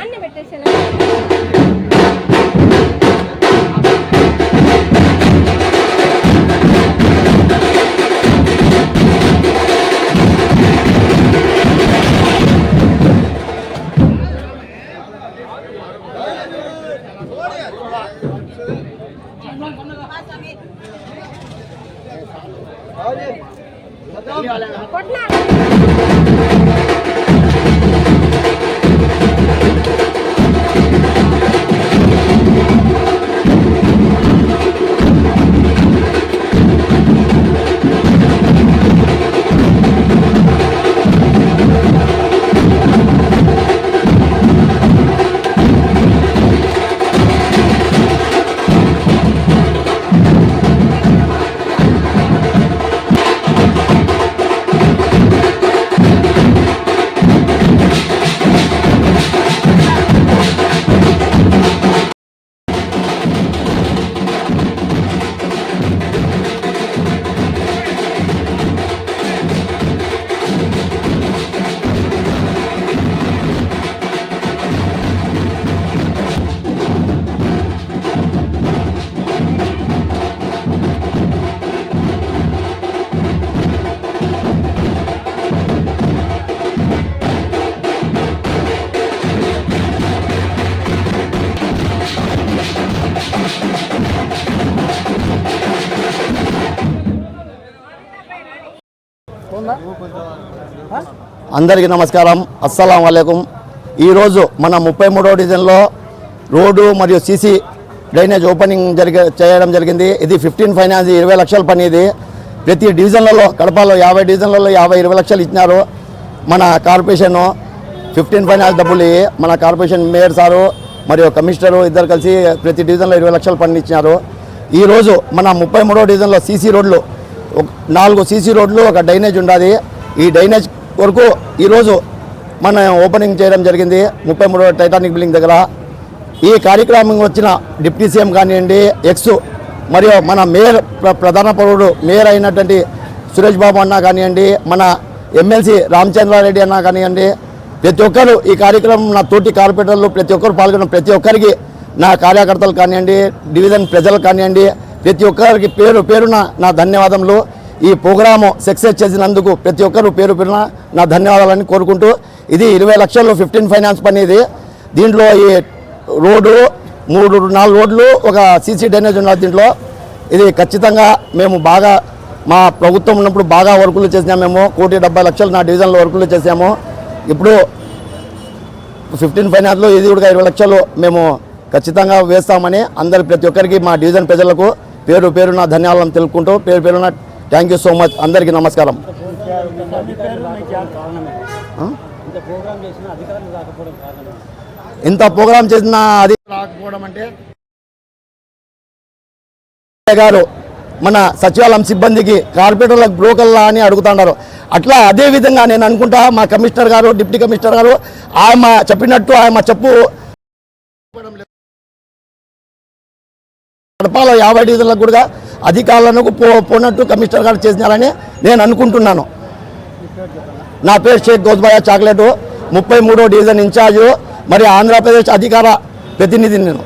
అన్ని పెట్టేసాను Thank you. કોટના. అందరికీ నమస్కారం. అస్సలం వాలేకుం ఈరోజు మన ముప్పై మూడవ డివిజన్లో రోడ్డు మరియు సీసీ డ్రైనేజ్ ఓపెనింగ్ జరిగ చేయడం జరిగింది. ఇది ఫిఫ్టీన్ ఫైనాన్స్ ఇరవై లక్షల పని ఇది. ప్రతి డివిజన్లలో కడపలో యాభై డివిజన్లలో యాభై ఇరవై లక్షలు ఇచ్చినారు మన కార్పొరేషన్. ఫిఫ్టీన్ ఫైనాన్స్ డబ్బులు మన కార్పొరేషన్ మేయర్ సారు మరియు కమిషనరు ఇద్దరు కలిసి ప్రతి డివిజన్లో ఇరవై లక్షల పని ఇచ్చినారు. ఈరోజు మన ముప్పై మూడవ డివిజన్లో సీసీ రోడ్లు నాలుగు సీసీ రోడ్లు ఒక డ్రైనేజ్ ఉండాలి ఈ డ్రైనేజ్ వరకు ఈరోజు మనం ఓపెనింగ్ చేయడం జరిగింది. ముప్పై మూడో టైటానిక్ బిల్డింగ్ దగ్గర. ఈ కార్యక్రమం వచ్చిన డిప్యూటీ సీఎం కానివ్వండి ఎక్స్ మరియు మన మేయర్ ప్ర- ప్రధాన పౌరుడు మేయర్ అయినటువంటి సురేష్ బాబు అన్న కానివ్వండి మన ఎమ్మెల్సీ రామచంద్రారెడ్డి అన్న కానివ్వండి ప్రతి ఒక్కరు ఈ కార్యక్రమం నా తోటి కార్పొరేటర్లు ప్రతి ఒక్కరు పాల్గొన్న ప్రతి ఒక్కరికి నా కార్యకర్తలు కానివ్వండి డివిజన్ ప్రజలు కానివ్వండి ప్రతి ఒక్కరికి పేరు పేరున నా ధన్యవాదములు. ఈ ప్రోగ్రాము సక్సెస్ చేసినందుకు ప్రతి ఒక్కరు పేరు పేరున నా ధన్యవాదాలని కోరుకుంటూ ఇది ఇరవై లక్షల్లో ఫిఫ్టీన్ ఫైనాన్స్ పని ఇది దీంట్లో ఈ రోడ్డు మూడు నాలుగు రోడ్లు ఒక సీసీ డ్రైనేజ్ ఉన్నది దీంట్లో. ఇది ఖచ్చితంగా మేము బాగా మా ప్రభుత్వం ఉన్నప్పుడు బాగా వర్కులు చేసినాము మేము. కోటి డెబ్బై లక్షలు నా డివిజన్లో వర్కులు చేసాము ఇప్పుడు ఫిఫ్టీన్ ఫైనాన్స్లో ఇది కూడా ఇరవై లక్షలు మేము ఖచ్చితంగా వేస్తామని అందరి ప్రతి ఒక్కరికి మా డివిజన్ ప్రజలకు పేరు పేరు నా ధన్యవాదాలు తెలుపుకుంటూ పేరు పేరున థ్యాంక్ యూ సో మచ్ అందరికీ నమస్కారం? ఇంత ప్రోగ్రామ్ చేసిన అది రాకపోవడం అంటే గారు మన సచివాలయం సిబ్బందికి కార్పొరేటర్లకు బ్రోకర్లా అని అడుగుతున్నారు అట్లా అదే విధంగా నేను అనుకుంటా మా కమిషనర్ గారు డిప్యూటీ కమిషనర్ గారు ఆమె చెప్పినట్టు ఆమె చెప్పు కడపలో యాభై డివిజన్లకు కూడా అధికారులకు పో పోనట్టు కమిషనర్ గారు చేసినారని నేను అనుకుంటున్నాను. నా పేరు షేక్ గోజ్బాయా చాక్లెట్. ముప్పై మూడో డివిజన్ ఇన్ఛార్జు. మరి ఆంధ్రప్రదేశ్ అధికార ప్రతినిధిని నేను.